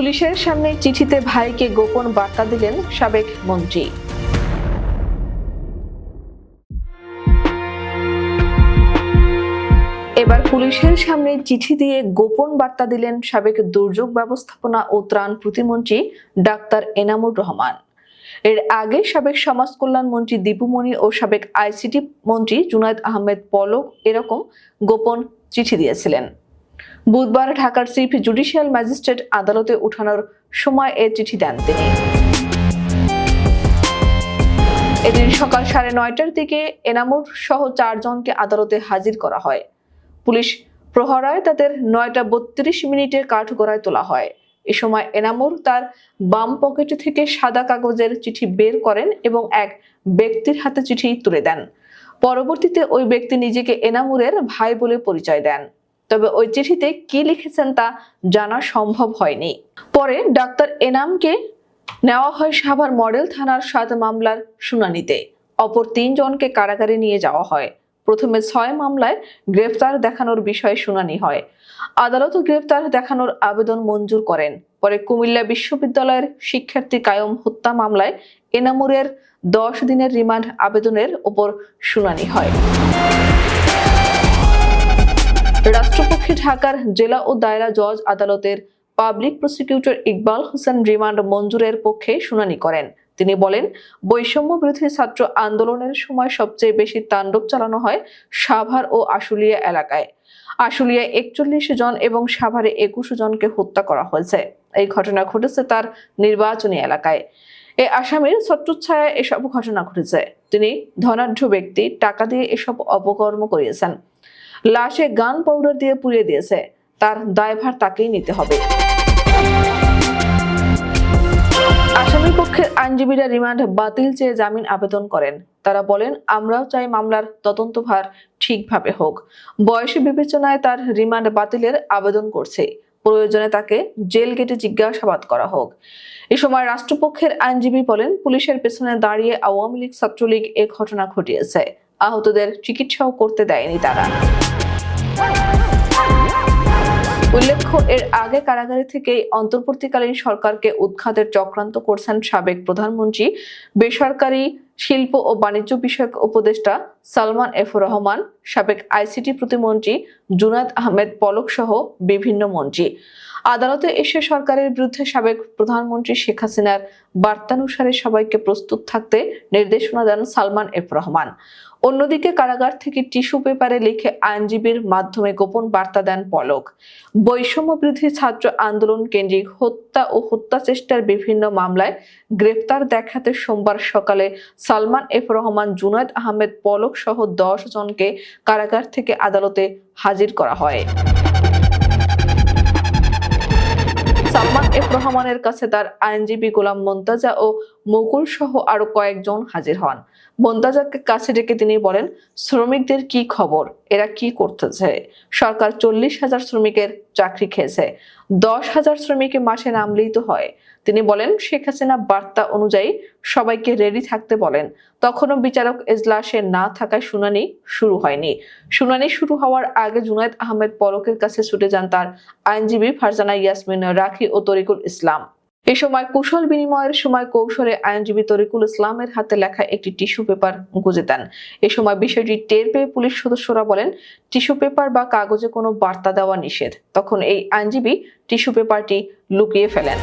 পুলিশের সামনে চিঠিতে ভাইকে গোপন বার্তা দিলেন সাবেক মন্ত্রী। এবার পুলিশের সামনে চিঠি দিয়ে গোপন বার্তা দিলেন সাবেক দুর্যোগ ব্যবস্থাপনা ও ত্রাণ প্রতিমন্ত্রী ডাক্তার এনামুর রহমান। এর আগে সাবেক সমাজ কল্যাণ মন্ত্রী দীপুমণি ও সাবেক আইসিটি মন্ত্রী জুনায়দ আহমেদ পলক এরকম গোপন চিঠি দিয়েছিলেন। বুধবার ঢাকার চিফ জুডিশিয়াল ম্যাজিস্ট্রেট আদালতে উঠানোর সময় এ চিঠি দেন তিনি। এদিন সকাল সাড়ে নয়টার দিকে এনামুর সহ চারজনকে আদালতে হাজির করা হয়। পুলিশ প্রহরায় তাদের নয়টা বত্রিশ মিনিটে কাঠগড়ায় তোলা হয়। এ সময় এনামুর তার বাম পকেট থেকে সাদা কাগজের চিঠি বের করেন এবং এক ব্যক্তির হাতে চিঠি তুলে দেন। পরবর্তীতে ওই ব্যক্তি নিজেকে এনামুরের ভাই বলে পরিচয় দেন। তবে ওই চিঠিতে কি লিখেছেন তা জানা সম্ভব হয়নি। পরে ডাক্তার এনামকে নেওয়া হয় সাভার মডেল থানার সাত মামলার শুনানিতে। অপর তিনজনকে কারাগারে নিয়ে যাওয়া হয়। প্রথমে ছয় মামলায় গ্রেফতার দেখানোর বিষয়ে শুনানি হয়। আদালত গ্রেফতার দেখানোর আবেদন মঞ্জুর করেন। পরে কুমিল্লা বিশ্ববিদ্যালয়ের শিক্ষার্থী কায়ম হত্যা মামলায় এনামুরের দশ দিনের রিমান্ড আবেদনের ওপর শুনানি হয়। ঢাকার জেলা ও দায়রা জজ আদালতের public prosecutor Iqbal Hossain remand মঞ্জুরের পক্ষে শুনানি করেন। তিনি বলেন, বৈষম্য বিরোধী ছাত্র আন্দোলনের সময় সবচেয়ে বেশি তাণ্ডব চালানো হয় সাভার ও আশুলিয়া এলাকায়। আশুলিয়ায় একচল্লিশ জন এবং সাভারে একুশ জনকে হত্যা করা হয়েছে। এই ঘটনা ঘটেছে তার নির্বাচনী এলাকায়। এ আসামির ছত্রছায়ায় এসব ঘটনা ঘটেছে। তিনি ধনাঢ্য ব্যক্তি, টাকা দিয়ে এসব অপকর্ম করিয়েছেন। লাশে গান পাউডার দিয়ে পুড়িয়ে দিয়েছে। তার দায়ভার তাকেই নিতে হবে। আসামির পক্ষের আইনজীবীরা রিমান্ড বাতিল চেয়ে জামিন আবেদন করেন। তারা বলেন, আমরাও চাই মামলার তদন্তভার ঠিকভাবে হোক। বয়সী বিবেচনায় তার রিমান্ড বাতিলের আবেদন করছে। প্রয়োজনে তাকে জেল গেটে জিজ্ঞাসাবাদ করা হোক। এ সময় রাষ্ট্রপক্ষের আইনজীবী বলেন, পুলিশের পেছনে দাঁড়িয়ে আওয়ামী লীগ ছাত্রলীগ এ ঘটনা ঘটিয়েছে। আহতদের চিকিৎসাও করতে দেয়নি তারা। উল্লেখ্য, এর আগে কারাগারে থেকেই অন্তর্বর্তীকালীন সরকারকে উৎখাতের চক্রান্ত করছেন সাবেক প্রধানমন্ত্রী, বেসরকারি শিল্প ও বাণিজ্য বিষয়ক উপদেষ্টা সালমান এফ রহমান, সাবেক আইসিটি প্রতিমন্ত্রী জুনাদ আহমেদ পলক সহ বিভিন্ন মন্ত্রী। আদালতে এসে সরকারের বিরুদ্ধে সাবেক প্রধানমন্ত্রী শেখ হাসিনার বার্তানুসারে সবাইকে প্রস্তুত থাকতে নির্দেশনা দেন সালমান এফ রহমান। অন্যদিকে কারাগার থেকে টিস্যু পেপারে লিখে আইনজীবীর মাধ্যমে গোপন বার্তা দেন পলক। বৈষম্য বিরোধী ছাত্র আন্দোলন কেন্দ্রিক হত্যা ও হত্যা চেষ্টার বিভিন্ন মামলায় গ্রেপ্তার দেখাতে সোমবার সকালে সালমান এফ রহমান, জুনায়দ আহমেদ পলক সহ দশ জনকে কারাগার থেকে আদালতে হাজির করা হয়। রহমানের কাছে তার আইনজীবী গোলাম মন্তাজা ও মুকুল সহ আরও কয়েকজন হাজির হন। মন্তাজাকে কাছে ডেকে তিনি বলেন, শ্রমিকদের কি খবর? এরা কি করতেছে? সরকার চল্লিশ হাজার শ্রমিকের চাকরি খেয়েছে। দশ হাজার শ্রমিকে মাসে নামলেই তো হয়। তিনি বলেন, শেখ হাসিনা বার্তা অনুযায়ী সবাইকে রেডি থাকতে বলেন। তখনও বিচারক এজলাসে না থাকায় শুনানি শুরু হয়নি। শুনানি শুরু হওয়ার আগে জুনায়দ আহমেদ পলকের কাছে ছুটে যান তার আইনজীবী ফারজানা ইয়াসমিন রাখি ও তরিকুল ইসলাম। এ সময় কুশল বিনিময়ের সময় কৌশলে আইনজীবী তরিকুল ইসলামের হাতে লেখা একটি টিস্যু পেপার গুঁজে দেন। এ সময় বিষয়টি টের পেয়ে পুলিশ সদস্যরা বলেন, টিস্যু পেপার বা কাগজে কোনো বার্তা দেওয়া নিষেধ। তখন এই আইনজীবী টিস্যু পেপারটি লুকিয়ে ফেলেন।